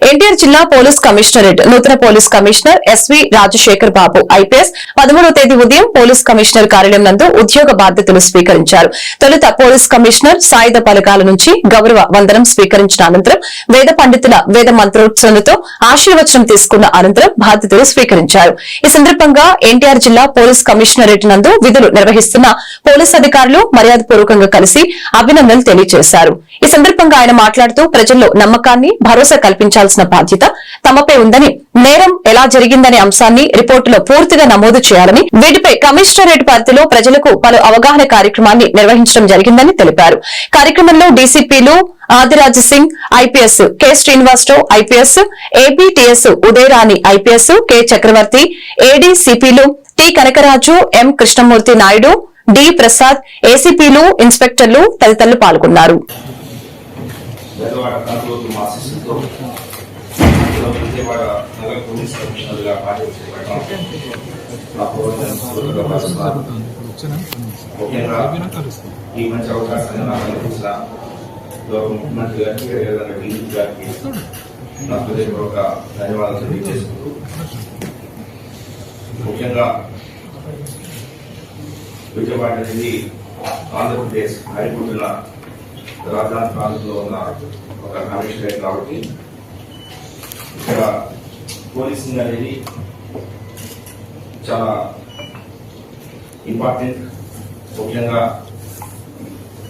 ఎన్టీఆర్ జిల్లా police commissionerate నూతన police commissioner SV Rajasekhar Babu IPS పదమూడవ తేదీ ఉదయం పోలీస్ కమిషనర్ కార్యాలయం నందు ఉద్యోగ బాధ్యతలు స్వీకరించారు. తొలుత పోలీస్ కమిషనర్ సాయుధ పలకాల నుంచి గౌరవ వందనం స్వీకరించిన అనంతరం వేద పండితుల వేద మంత్రోత్సవంతో ఆశీర్వచనం తీసుకున్న అనంతరం బాధ్యతలు స్వీకరించారు. ఈ సందర్భంగా ఎన్టీఆర్ జిల్లా పోలీస్ కమిషనరేట్ నందు విధులు నిర్వహిస్తున్న పోలీస్ అధికారులు మర్యాదపూర్వకంగా కలిసి అభినందనలు తెలియజేశారు. ఈ సందర్భంగా ఆయన మాట్లాడుతూ ప్రజల్లో నమ్మకాన్ని భరోసా కల్పించారు కల్పించాల్సిన బాధ్యత తమపై ఉందని నేరం ఎలా జరిగిందనే అంశాన్ని రిపోర్టులో పూర్తిగా నమోదు చేయాలని వీటిపై కమిషనరేట్ పరిధిలో ప్రజలకు పలు అవగాహన కార్యక్రమాన్ని నిర్వహించడం జరిగిందని తెలిపారు. కార్యక్రమంలో డీసీపీలు Adiraj Singh IPS K Srinivasarao IPS ABTS Udayarani IPS K Chakravarthi ఏడీసీపీలు T Kanakaraju M Krishnamurthy Naidu D Prasad ఏసీపీలు ఇన్స్పెక్టర్లు తదితరులు పాల్గొన్నారు. పెద్దవాడ కంట్రోల్ ఆశీస్సులతో విజయవాడ నగర పోలీస్ కమిషనర్గా పనిచేయడం ముఖ్యంగా ఈ మంచి అవకాశాన్ని నాకు కల్పించిన గౌరవ ముఖ్యమంత్రి గారికి అదేవిధంగా డీజీ గారికి నా హృదయపూర్వక ధన్యవాదాలు తెలియజేసుకుంటూ ముఖ్యంగా విజయవాడ అనేది ఆంధ్రప్రదేశ్ హైకోర్టుల రాజధాని ప్రాంతంలో ఉన్న ఒక కమిషనరేట్ కాబట్టి ఇక్కడ పోలీసింగ్ అనేది చాలా ఇంపార్టెంట్ ముఖ్యంగా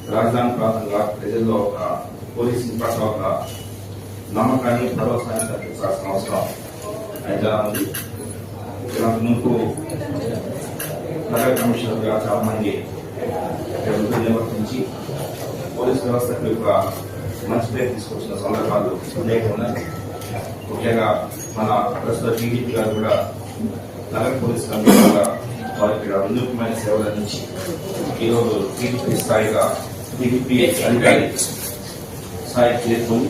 రాజధాని ప్రాంతంగా ప్రజల్లో ఒక పోలీసింగ్ పట్ల ఒక నమ్మకాన్ని భరోసాన్ని కల్పించాల్సిన అవసరం అయితే ఉంది ఇలా ముందు నగర కమిషనర్గా చాలా మంది ఇక్కడ విధులు నిర్వర్తించి పోలీస్ వ్యవస్థకు ఒక మంచి పేరు తీసుకొచ్చిన సందర్భాలు అనేక ఉన్నాయి ముఖ్యంగా మన ప్రస్తుత టీడీపీ గారు కూడా నగర పోలీస్ కమిషనర్గా వారికి వినూత్నమైన సేవలు అందించి ఈరోజు టీడీపీ స్థాయిగా టీడీపీ అధికారి స్థాయి చేరుకుని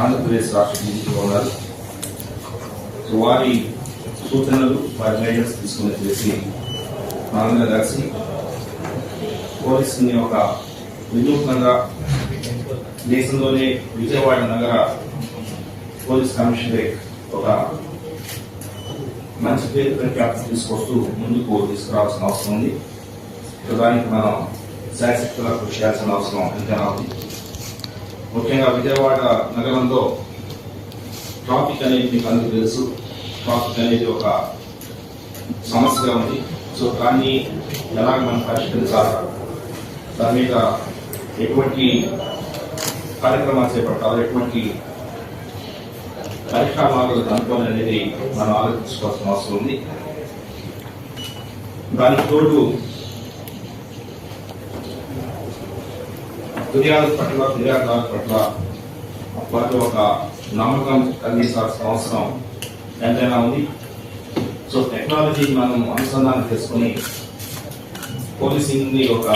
ఆంధ్రప్రదేశ్ రాష్ట్ర డీజీపీగా ఉన్నారు. వారి సూచనలు వారి గైడెన్స్ తీసుకుని చేసి మనందరం కలిసి పోలీసుని ఒక వినూత్నంగా దేశంలోనే విజయవాడ నగర పోలీస్ కమిషనరేట్ ఒక మంచి పేరు ప్రఖ్యాప్తి తీసుకొస్తూ ముందుకు తీసుకురావాల్సిన అవసరం ఉంది. సో దానికి మనం శాశక్తుల కృషి చేయాల్సిన అవసరం ఎంతైనా ఉంది. ముఖ్యంగా విజయవాడ నగరంలో ట్రాఫిక్ అనేది మీకు అందరికీ తెలుసు. ట్రాఫిక్ అనేది ఒక సమస్యగా ఉంది. సో దాన్ని ఎలాగ మనం పరిష్కరించాలి? దాని మీద ఎటువంటి కార్యక్రమాలు చేపట్టాలి ఎటువంటి పరిష్కార మార్గాలు కనుక్కోవాలి అనేది మనం ఆలోచించుకోవాల్సిన అవసరం ఉంది. దానికి తోడు ఫిర్యాదు పట్ల ఫిర్యాదుదారు పట్ల వాటి ఒక నమ్మకం కలిగించాల్సిన అవసరం ఎంతైనా ఉంది. సో టెక్నాలజీ మనం అనుసంధానం చేసుకుని పోలీసింగ్ని ఒక